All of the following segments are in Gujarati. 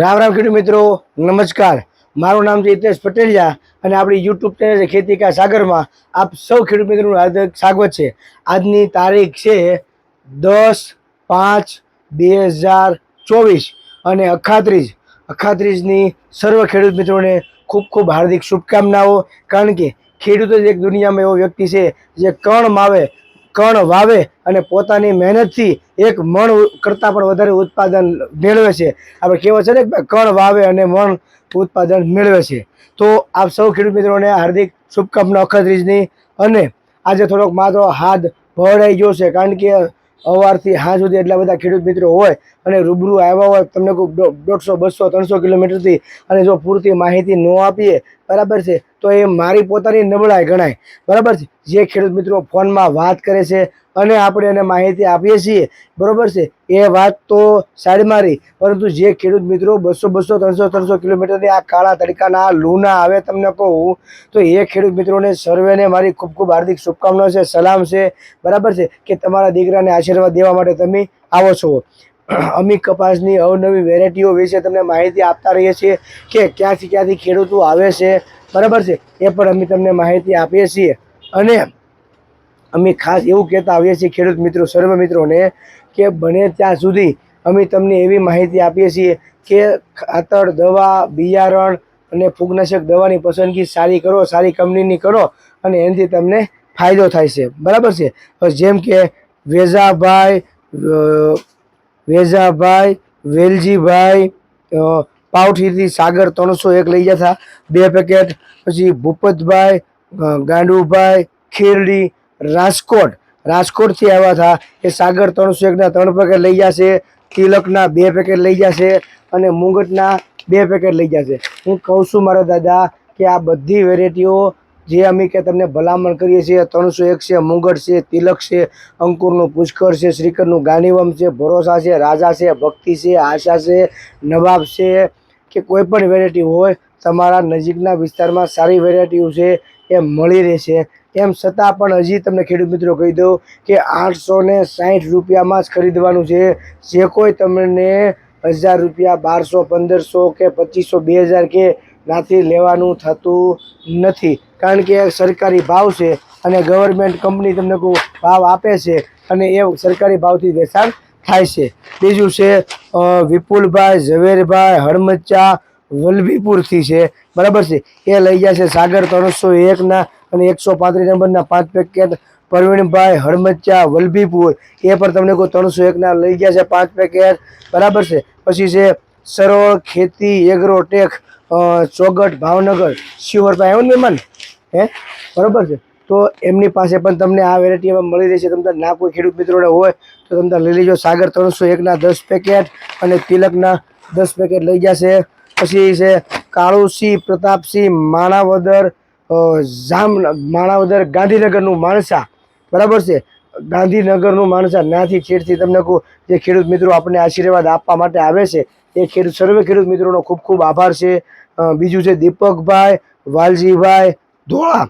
રામ રામ ખેડૂત મિત્રો, નમસ્કાર. મારું નામ છે હિતેશ પટેલિયા અને આપણી યુટ્યુબ ચેનલ છે ખેતી કા સાગરમાં આપ સૌ ખેડૂત મિત્રોનું હાર્દિક સ્વાગત છે. આજની તારીખ છે દસ પાંચ બે હજાર ચોવીસ અને અખાત્રીસ અખાત્રીસની સર્વ ખેડૂત મિત્રોને ખૂબ ખૂબ હાર્દિક શુભકામનાઓ, કારણ કે ખેડૂત જ એક દુનિયામાં એવો વ્યક્તિ છે જે કણ માવે કણ વાવે અને પોતાની મહેનતથી એક મણ કરતાં પણ વધારે ઉત્પાદન મેળવે છે. આપણે કહેવાય છે ને કણ વાવે અને મણ ઉત્પાદન મેળવે છે. તો આપ સૌ ખેડૂત મિત્રોને હાર્દિક શુભકામના અખત્રીજની અને આજે થોડોક મારો હાથ ભરાઈ ગયો છે કારણ કે અવારથી હાં સુધી એટલા બધા ખેડૂત મિત્રો હોય અને રૂબરૂ આવ્યા હોય, તમને દોઢસો, બસો, ત્રણસો કિલોમીટરથી અને જો પૂરતી માહિતી ન આપીએ બરાબર છે? તો એ મારી પોતાની નબળાઈ ગણાય. બરાબર છે? જે ખેડૂત મિત્રો ફોનમાં વાત કરે છે અને આપણે એને માહિતી આપીએ છીએ, બરાબર છે? એ વાત તો સાઈડમાં મારી, પરંતુ જે ખેડૂત મિત્રો બસો બસો ત્રણસો ત્રણસો કિલોમીટરની આ કાળા તડકાના લૂના આવે તમને કહું, તો એ ખેડૂત મિત્રોને સર્વેને મારી ખૂબ ખૂબ હાર્દિક શુભકામનાઓ છે, સલામ છે. બરાબર છે? કે તમારા દીકરાને આશીર્વાદ દેવા માટે તમે આવો છો. અમી કપાસની અવનવી વેરાયટીઓ વિશે તમને માહિતી આપતા રહીએ છીએ કે ક્યાંથી ક્યાંથી ખેડૂતો આવે છે. બરાબર છે? એ પણ અમે તમને માહિતી આપીએ છીએ. અને અમે ખાસ એવું કહેતા આવીએ છીએ ખેડૂત મિત્રો, સર્વ મિત્રોને કે બને ત્યાં સુધી અમે તમને એવી માહિતી આપીએ છીએ કે ખાતર, દવા, બિયારણ અને ફૂગનાશક દવાની પસંદગી સારી કરો, સારી કંપનીની કરો અને એનાથી તમને ફાયદો થાય છે. બરાબર છે? જેમ કે વેઝાભાઈ વેઝાભાઈ વેલજીભાઈ પાવઠીથી સાગર ત્રણસો એક લઈ જતા બે પેકેટ પછી ભૂપતભાઈ ગાંડુભાઈ, ખીરડી, રાજકોટ. રાજકોટથી આવ્યા હતા એ સાગર ત્રણસો એકના ત્રણ પેકેટ લઈ જશે તિલકના બે પેકેટ લઈ જશે અને મુંગટના બે પેકેટ લઈ જશે હું કહું છું મારા દાદા કે આ બધી વેરાયટીઓ જે અમે કે તમને ભલામણ કરીએ છીએ, ત્રણસો એક છે, મુંગટ છે, તિલક છે, અંકુરનું પુષ્કર છે, શ્રીકરનું ગાંધીવમ છે, ભરોસા છે, રાજા છે, ભક્તિ છે, આશા છે, નવાબ છે, કે કોઈ પણ વેરાયટી હોય, તમારા નજીકના વિસ્તારમાં સારી વેરાયટીઓ છે, એ મળી રહેશે. એમ છતાં પણ હજી તમને ખેડૂત મિત્રો કહી દઉં કે આઠસો ને રૂપિયામાં જ ખરીદવાનું છે. જે કોઈ તમને હજાર રૂપિયા, બારસો, પંદરસો કે પચીસો, બે હજાર કે નાથી લેવાનું થતું નથી. કારણ કે સરકારી ભાવ છે અને ગવર્મેન્ટ કંપની તમને કોઈ ભાવ આપે છે અને એ સરકારી ભાવથી વેચાણ થાય છે. બીજું છે વિપુલભાઈ, ઝવેરભાઈ, હળમચા, વલભીપુરથી છે. બરાબર છે? એ લઈ જશે સાગર ત્રણસો એકના અને એકસો પાંત્રીસ નંબરના પાંચ પેકેટ પ્રવીણભાઈ, હળમચા, વલભીપુર. એ પણ તમને કોઈ ત્રણસો એકના લઈ ગયા છે પાંચ પેકેટ. બરાબર છે? પછી છે, સરળ ખેતી એગ્રોટેક ચોગટ, ભાવનગર શિવરભાઈ આવ્યો ને મહેમાન? હે? બરાબર છે. તો એમની પાસે પણ તમને આ વેરાયટી મળી રહેશે. તમને ના કોઈ ખેડૂત મિત્રોને હોય, તો તમને લઈ લેજો. સાગર ત્રણસો એકના દસ પેકેટ અને તિલકના દસ પેકેટ લઈ જશે. પછી છે કાળુસિંહ, પ્રતાપસિંહ, માણાવદર જામ, માણાવદર, ગાંધીનગરનું માણસા. બરાબર છે? ગાંધીનગરનું માણસા. નાથી છેડથી તમને કહું, જે ખેડૂત મિત્રો આપણને આશીર્વાદ આપવા માટે આવે છે એ ખેડૂત, સર્વે ખેડૂત મિત્રોનો ખૂબ ખૂબ આભાર છે. બીજું છે દીપકભાઈ, વાલજીભાઈ, ધોળા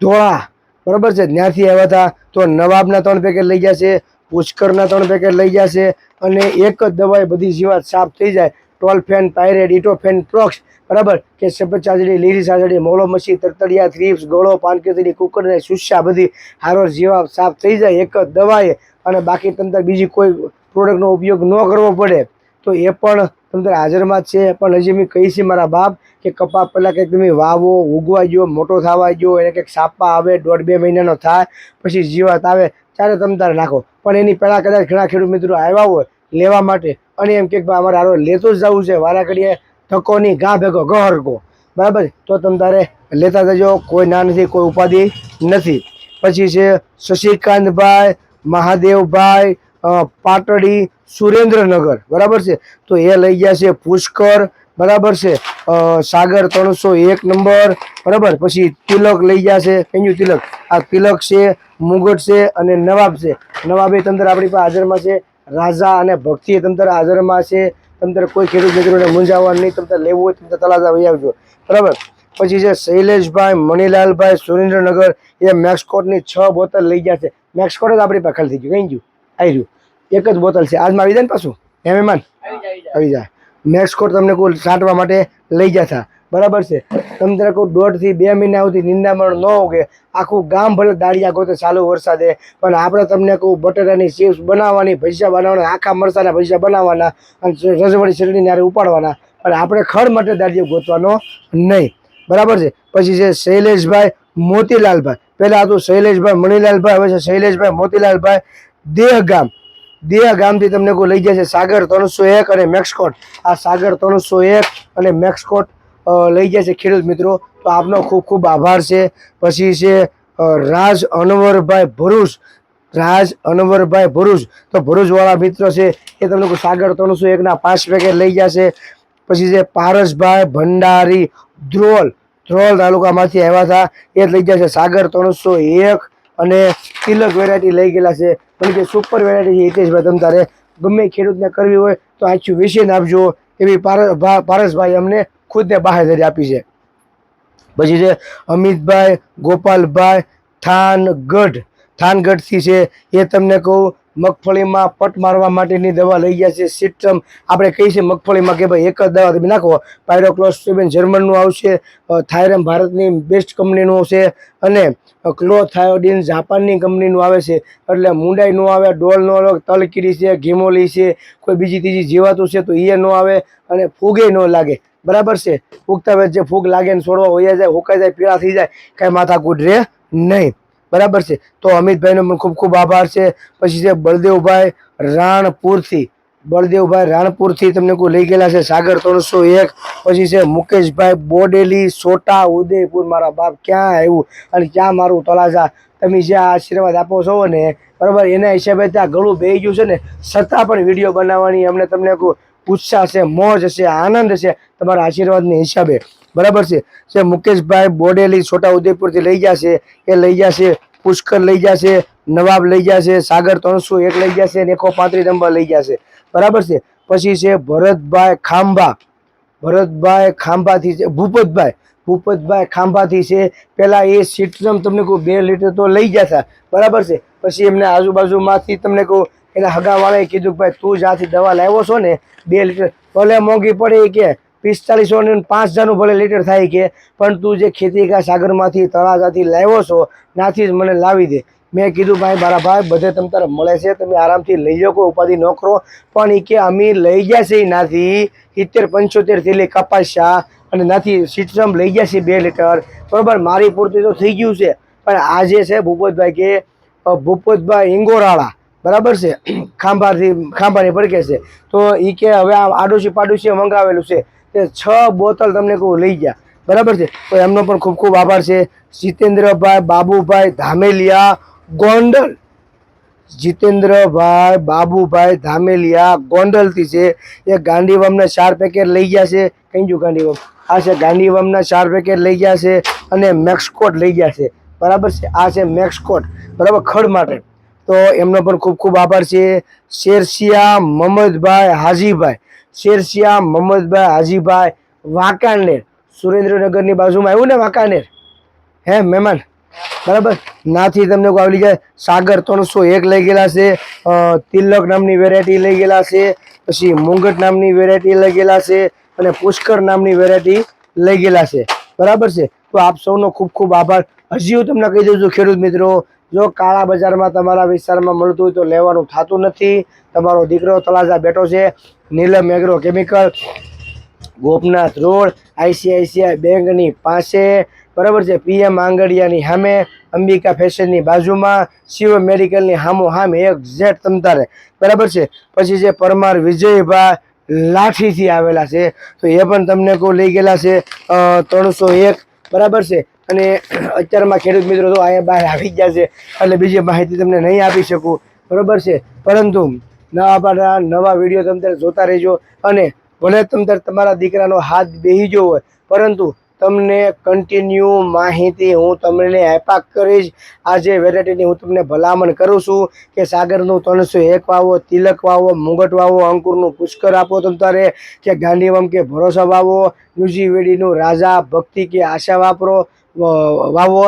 ધોળા, બરાબર છે? ત્યાંથી આવ્યા હતા. તો નવાબના ત્રણ પેકેટ લઈ જશે પુષ્કરના ત્રણ પેકેટ લઈ જશે અને એક જ દવાએ બધી જીવાત સાફ થઈ જાય. ટોલફેન પાયરેટ ઇટોફેન પ્રોક્સ, બરાબર? કે સફેદ ચાંદડી લીલી ચાંદડી મોલો મચ્છી તરતડિયા, થ્રીપ્સ, ગળો પાનકેતરી કુકરને સુસ્યા બધી હારો જીવાત સાફ થઈ જાય. એક જ દવાએ અને બાકી તંત્ર બીજી કોઈ પ્રોડક્ટનો ઉપયોગ ન કરવો પડે. તો એ પણ તમારે હાજરમાં છે. પણ હજી મેં કહી છીએ મારા બાપ કે કપા પહેલાં કંઈક તમે વાવો ઉગવા ગયો, મોટો થવા ગયો, એને કંઈક સાપા આવે, દોઢ બે મહિનાનો થાય, પછી જીવાત આવે, ત્યારે તમે તારે નાખો. પણ એની પહેલાં કદાચ ઘણા ખેડૂત મિત્રો આવ્યા હોય લેવા માટે અને એમ કે અમારે આરો લેતો જ જવું છે વારા ઘડીએ ધક્કો નહીં, ઘા ભેગો ગહરકો બરાબર? તો તમે તારે લેતા જજો, કોઈ ના નથી, કોઈ ઉપાધિ નથી. પછી છે શશિકાંતભાઈ, મહાદેવભાઈ પાટડી સુરેન્દ્રનગર. બરાબર છે? તો એ લઈ ગયા છે પુષ્કર. બરાબર છે? સાગર ત્રણસો એક નંબર. બરાબર? પછી તિલક લઈ ગયા છે. કયું તિલક? આ તિલક છે, મુગટ છે અને નવાબ છે. નવાબ તંત્ર આપણી પાસે હાજરમાં છે. રાજા અને ભક્તિ તંત્ર હાજરમાં છે. તંત્ર કોઈ ખેડૂત મિત્રોને મૂંઝાવવા નહીં. તંત્ર લેવું હોય તંત્ર તલાજા વહી આવજો. બરાબર? પછી છે શૈલેષભાઈ, મણિલાલભાઈ, સુરેન્દ્રનગર. એ મેક્સકોટની છ બોતલ લઈ ગયા છે. મેક્સકોટ જ આપણી પાસે ખાલી થઈ ગયું. કઈ ગયું આવી રહ્યું. એક જ બોતલ છે. આજમાં આવી જાય ને પાછું? હે મહેમાન આવી જાય મેક્સકોટ તમને કોઈ છાંટવા માટે લઈ જતા બરાબર છે. તમે તારે કોઈ દોઢથી બે મહિના સુધી નિંદામણ ન ઉગે આખું ગામ ભલે દાળિયા ગોતે ચાલુ વરસાદે પણ આપણે તમને કહું બટેટાની ચિપ્સ બનાવવાની ભજીયા બનાવવાના આખા મરસાના ભજીયા બનાવવાના અને રજવાડી શેરડીને આરે ઉપાડવાના. પણ આપણે ખડ માટે દાળિયો ગોતવાનો નહીં. બરાબર છે? પછી છે શૈલેષભાઈ મોતીલાલભાઈ. પહેલાં હતું શૈલેષભાઈ મણિલાલભાઈ હવે છે શૈલેષભાઈ મોતીલાલભાઈ. દેહ ગામ દેહ ગામથી તમને કોઈ લઈ જશે. સાગર ત્રણસો એક અને મેક્સકોટ. આ સાગર ત્રણસો એક અને મેક્સકોટ લઈ જશે ખેડૂત મિત્રો. તો આપનો ખૂબ ખૂબ આભાર છે. પછી છે રાજ અનવરભાઈ ભરૂચ. રાજ અનવરભાઈ ભરૂચ. તો ભરૂચવાળા મિત્ર છે, એ તમને કોઈ સાગર ત્રણસો એકના પાંચ પેકેટ લઈ જશે. પછી છે, પારસભાઈ ભંડારી ધ્રોલ. ધ્રોલ તાલુકામાંથી આવ્યા હતા. એ લઈ જશે સાગર ત્રણસો એક અને તિલક વેરાયટી લઈ ગયેલા છે. પણ કે સુપર વેરાયટી છે, હિતેશભાઈ, તમ તારે ગમે ખેડૂતને કરવી હોય, તો આછું વેચીને આપજો. એવી પારસ પારસભાઈ અમને ખુદને બાહેધરી આપી છે. પછી છે અમિતભાઈ, ગોપાલભાઈ, થાનગઢ. થાનગઢથી છે, એ તમને કહું મગફળીમાં પટ મારવા માટેની દવા લઈ ગયા છે. સિસ્ટમ આપણે કહીએ છીએ મગફળીમાં કે ભાઈ એક જ દવા તમે નાખો. પાયરોક્લોસ્ટ્રીબેન જર્મનનું આવશે થાયરમ ભારતની બેસ્ટ કંપનીનું આવશે અને ક્લોથાયોડિન જાપાનની કંપનીનું આવે છે. એટલે મુંડાઈ ન આવે ડોલ ન આવે તલકીરી છે ઘીમોલી છે, કોઈ બીજી ત્રીજી જીવાતું છે તો એ ન આવે અને ફૂગે ન લાગે. બરાબર છે? ફૂગતા જે ફૂગ લાગે ને છોડવા હોયા જાય, હુકાઈ જાય, પીળા થઈ જાય, કાંઈ માથાકૂટ રહે નહીં. બરાબર છે. તો અમિતભાઈનો પણ ખૂબ ખૂબ આભાર છે. પછી છે બળદેવભાઈ રાણપુરથી. બળદેવભાઈ રાણપુરથી તમને કોઈ લઈ ગયેલા છે સાગર ત્રણસો એક. પછી છે મુકેશભાઈ બોડેલી, સોટા, ઉદયપુર. મારા બાપ ક્યાં આવ્યું અને ક્યાં મારું તલાસા તમે જે આશીર્વાદ આપો છો ને, બરાબર, એના હિસાબે ત્યાં ગળું બે ગયું છે ને, છતાં પણ વીડિયો બનાવવાની અમને તમને કોઈ ઉત્સાહ છે, મોજ છે, આનંદ છે, તમારા આશીર્વાદની હિસાબે. બરાબર છે? મુકેશભાઈ બોડેલી છોટા ઉદેપુરથી લઈ જશે એ લઈ જશે પુષ્કર લઈ જશે નવાબ લઈ જશે સાગર ત્રણસો એક લઈ જશે અને એકો પાંત્રીસ નંબર લઈ જશે બરાબર છે? પછી છે ભરતભાઈ ખાંભા. ભરતભાઈ ખાંભાથી છે, ભૂપતભાઈ. ભૂપતભાઈ ખાંભાથી છે પહેલાં એ સિટ્રમ તમને કહું, બે લીટર તો લઈ જતા બરાબર છે? પછી એમને આજુબાજુમાંથી તમને કહું એના હગાવાળાએ કીધું ભાઈ, તું જ્યાંથી દવા લાવ્યો છો ને, બે લીટર, ભલે મોંઘી પડે એ કે, પિસ્તાલીસો ને પાંચ હજારનું ભલે લીટર થાય કે, પણ તું જે ખેતી કા સાગરમાંથી તળાજાથી લાવ્યો છો નાથી જ મને લાવી દે. મેં કીધું, ભાઈ, મારા ભાઈ, બધે તમ તારે મળે છે, તમે આરામથી લઈ જાઓ, કોઈ ઉપાધિ ન કરો. પણ એ કે, અમે લઈ ગયા છે નાથી સિત્તેર, પંચોતેર થેલી કપાસ્યા અને નાથી સિસ્ટમ લઈ ગયા છે બે લીટર. બરાબર, મારી પૂરતી તો થઈ ગયું છે. પણ આજે છે ભૂપતભાઈ કે ભૂપતભાઈ ઇંગોરાળા બરાબર છે? ખાંભાથી ખાંભાની પડકે છે. તો એ કે હવે આ આડોશી પાડોશી મંગાવેલું છે. તે છ બોતલ તમને કહું, લઈ ગયા. બરાબર છે? તો એમનો પણ ખૂબ ખૂબ આભાર છે. જીતેન્દ્રભાઈ બાબુભાઈ ધામેલિયા ગોંડલ. જીતેન્દ્રભાઈ બાબુભાઈ ધામેલિયા ગોંડલથી છે. એ ગાંધીવમના ચાર પેકેટ લઈ ગયા છે. કઈ ગયું ગાંધીવમ? આ છે ગાંધીવમના ચાર પેકેટ લઈ ગયા છે અને મેક્સકોટ લઈ ગયા છે. બરાબર છે? આ છે મેક્સકોટ. બરાબર? ખડ માટે. તો એમનો પણ ખૂબ ખૂબ આભાર છે. શેરસિયા મહમદભાઈ હાજીભાઈ. શેરસિયા મહમદભાઈ હાજીભાઈ વાંકાનેર. સુરેન્દ્રનગરની બાજુમાં આવ્યું ને વાંકાનેર? હે, મહેમાન? બરાબર? નાથી તમને કોઈ આવડી જાય. સાગર ત્રણસો એક લઈ ગયેલા છે. તિલક નામની વેરાયટી લઈ ગયેલા છે. પછી મુંગટ નામની વેરાયટી લઈ ગયેલા છે. અને પુષ્કર નામની વેરાયટી લઈ ગયેલા છે. બરાબર છે? તો આપ સૌનો ખૂબ ખૂબ આભાર. હજી હું તમને કહી દઉં છું, ખેડૂત મિત્રો જો કાળા બજારમાં તમારા વિસ્તારમાં મળતું હોય તો લેવાનું થતું નથી. તમારો દીકરો તળાજા બેઠો છે. Neelam agro chemical Gopnath road, ICICI બેંકની પાસે. બરાબર છે? પીએમ આંગડિયાની સામે, અંબિકા ફેશનની બાજુમાં, શિવ મેડિકલની હામો હામે, એક ઝેડ તમતારે. બરાબર છે? પછી છે પરમાર વિજયભાઈ લાઠીથી આવેલા છે. તો એ પણ તમને કોઈ લઈ ગયેલા છે ત્રણસો એક. બરાબર છે? અને અત્યારમાં ખેડૂત મિત્રો તો અહીંયા બહાર આવી ગયા છે એટલે બીજી માહિતી તમને નહીં આપી શકું. બરાબર છે? પરંતુ નવા પાટા નવા વીડિયો તમે જોતા રહેજો અને ભલે તમે તમારા દીકરાનો હાથ બેહી ગયો હોય, પરંતુ તમને કન્ટિન્યુ માહિતી હું તમને આપ્યા કરીશ. આ જે વેરાયટીની હું તમને ભલામણ કરું છું કે સાગરનું ત્રણસો એક વાવો, તિલક વાવો, મુગટ વાવો, અંકુરનું પુષ્કર આપો તમ તારે, કે ગાંધીવમ કે ભરોસા વાવો, ન્યુઝીવેડીનું રાજા ભક્તિ કે આશા વાપરો વાવો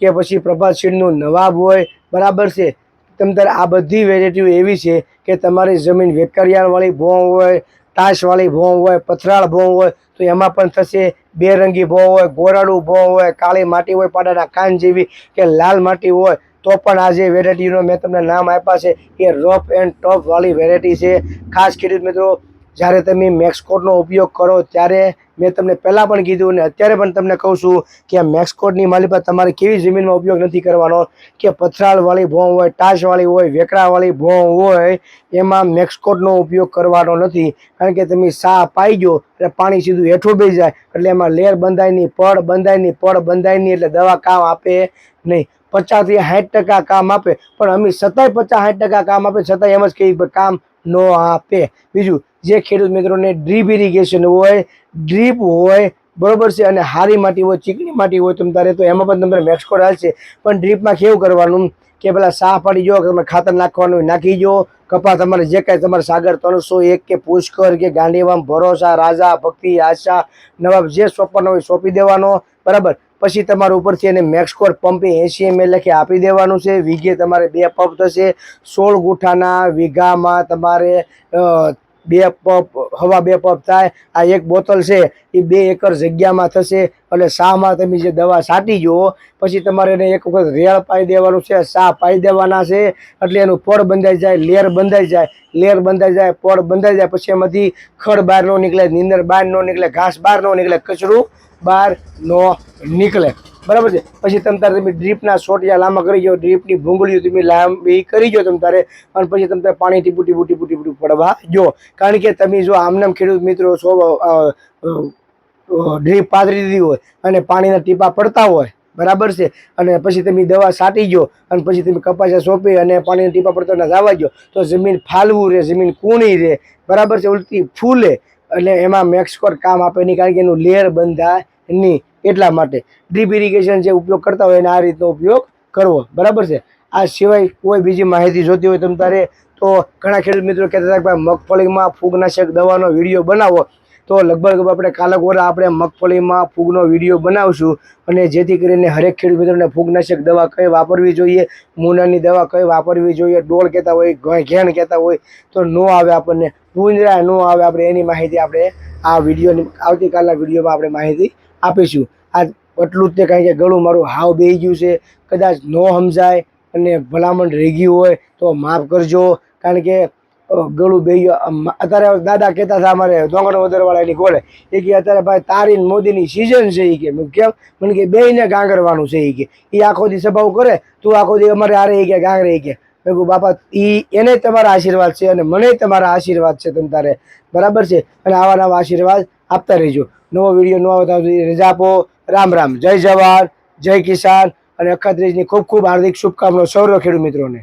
કે પછી પ્રભાત શીડનું નવાબ હોય, બરાબર છે. તમ તારે આ બધી વેરાયટીઓ એવી છે કે તમારી જમીન વેકરિયાળવાળી ભોં હોય, તાશવાળી ભોં હોય, પથરાળ ભોં હોય, તો એમાં પણ થશે બેરંગી ભોં હોય, ગોરાડું ભોં હોય, કાળી માટી હોય, પાડાના કાન જેવી કે લાલ માટી હોય, તો પણ આ જે વેરાયટીનો મેં તમને નામ આપ્યા છે એ રફ એન્ડ ટોપવાળી વેરાયટી છે. ખાસ ખેડૂત મિત્રો જ્યારે તમે મેક્સકોટનો ઉપયોગ કરો, ત્યારે મેં તમને પહેલાં પણ કીધું અને અત્યારે પણ તમને કહું છું કે આ મેક્સકોટની માલિપા તમારે કેવી જમીનમાં ઉપયોગ નથી કરવાનો. કે પથરાળવાળી ભોં હોય ટાશવાળી હોય વેકડાવાળી ભોં હોય, એમાં મેક્સકોટનો ઉપયોગ કરવાનો નથી. કારણ કે તમે સા પાઈ ગયો એટલે પાણી સીધું હેઠું બી જાય. એટલે એમાં લેર બંધાય નહીં, પડ બંધાય નહીં, પડ બંધાય નહીં એટલે દવા કામ આપે નહીં. પચાસથી સાઠ ટકા કામ આપે. પણ અમે સતાય પચાસ સાઠ ટકા કામ આપે, છતાંય એમ જ કહીએ કામ ન આપે. બીજું જે ખેડૂત મિત્રોને ડ્રીપ ઇરિગેશન હોય ડ્રીપ હોય, બરોબર છે, અને હારી માટી હોય, ચીકણી માટી હોય, તમ તારે તો એમાં પણ તમારે મેક્સકોડ હાલશે પણ ડ્રીપમાં કેવું કરવાનું? કે પેલા સાફ પાડી જો તમે ખાતર નાખવાનું નાખી જો. કપા તમારે જે કાંઈ તમારે સાગર ત્રણસો એક કે પુષ્કર, કે ગાંધીવામ, ભરોસા, રાજા, ભક્તિ, આશા, નવાબ જે સોંપવાનો હોય સોંપી દેવાનો, બરાબર? પછી તમારે ઉપરથી એને મેક્સકોર પંપે એસી એમ લખી આપી દેવાનું છે. વીઘે તમારે બે પંપ થશે. સોળ ગુઠાના વીઘામાં તમારે બે પપ, હવા બે પપ થાય, આ એક બોટલ છે એ બે એકર જગ્યામાં થશે, એટલે શામાં તમે જે દવા છાંટી જુઓ, પછી તમારે એને એક વખત રેળ પાઈ દેવાનું છે સા પાઈ દેવાના છે, એટલે એનું પડ બંધાઈ જાય, લેર બંધાઈ જાય, લેર બંધાઈ જાય પડ બંધાઈ જાય, પછી એમાંથી ખડ બહાર ન નીકળે, નીંદર બહાર ન નીકળે, ઘાસ બહાર ન નીકળે, કચરું બહાર ન નીકળે. બરાબર છે? પછી તમે તારે તમે ડ્રીપના સોટિયા લાંબા કરી જાઓ ડ્રીપની ભૂંગળીઓ તમે લાંબી કરી જાઓ તમે તારે, અને પછી તમે પાણી ટીપું ટીપું ટીપું ટીપું પડવા જો કારણ કે તમે જો આમનામ ખેડૂત મિત્રો સો ડ્રીપ પાથરી દીધી હોય અને પાણીના ટીપા પડતા હોય, બરાબર છે? અને પછી તમે દવા છાંટી ગયો અને પછી તમે કપાસા સોંપી અને પાણીના ટીપા પડતા ના જવા ગયો તો જમીન ફાલવું રહે, જમીન કૂણી રહે, બરાબર છે? ઉલટી ફૂલે, એટલે એમાં મેક્સકોર કામ આપે નહીં, કારણ કે એનું લેયર બંધાય નહીં. એટલા માટે ડ્રીપ ઇરિગેશન જે ઉપયોગ કરતા હોય એને આ રીતનો ઉપયોગ કરવો. બરાબર છે? આ સિવાય કોઈ બીજી માહિતી જોતી હોય તમે તારે તો ઘણા ખેડૂત મિત્રો કહેતા હતા કે ભાઈ મગફળીમાં ફૂગનાશક દવાનો વીડિયો બનાવો. તો લગભગ આપણે કાલકોરા આપણે મગફળીમાં ફૂગનો વીડિયો બનાવશું અને જેથી કરીને હરેક ખેડૂત મિત્રોને ફૂગનાશક દવા કઈ વાપરવી જોઈએ, મૂનાની દવા કઈ વાપરવી જોઈએ, ડોળ કહેતા હોય ઘેણ કહેતા હોય, તો ન આવે આપણને પૂંજરા ન આવે આપણે એની માહિતી આપણે આ વિડીયોની આવતીકાલના વિડીયોમાં આપણે માહિતી આપીશું. આ એટલું જ તે કારણ કે ગળું મારું હાવ બેહી ગયું છે. કદાચ ન સમજાય અને ભલામણ રહી ગયું હોય તો માફ કરજો. કારણ કે ગળું બે અત્યારે દાદા કહેતા હતા અમારે ડોંગર વધરવાળાની ઘોડે એ કે અત્યારે ભાઈ તારીન મોદીની સિઝન છે એ કે. કેમ? મને કે બેયને ગાંગરવાનું છે એ કે. એ આખો દી સભાઓ કરે, તું આખો દી અમારે હારે એ કે, ગાંગરે એ કે. મેં કહું બાપા એ એને તમારા આશીર્વાદ છે અને મને તમારા આશીર્વાદ છે તમ તારે. બરાબર છે? અને આવા નવા આશીર્વાદ આપતા રહેજો. નવો વીડિયો નવા આવતા રજા આપો. રામ રામ. જય જવાન જય કિસાન અને અખાત્રીજની ખૂબ ખૂબ હાર્દિક શુભકામનાઓ સૌરવ ખેડૂત મિત્રોને.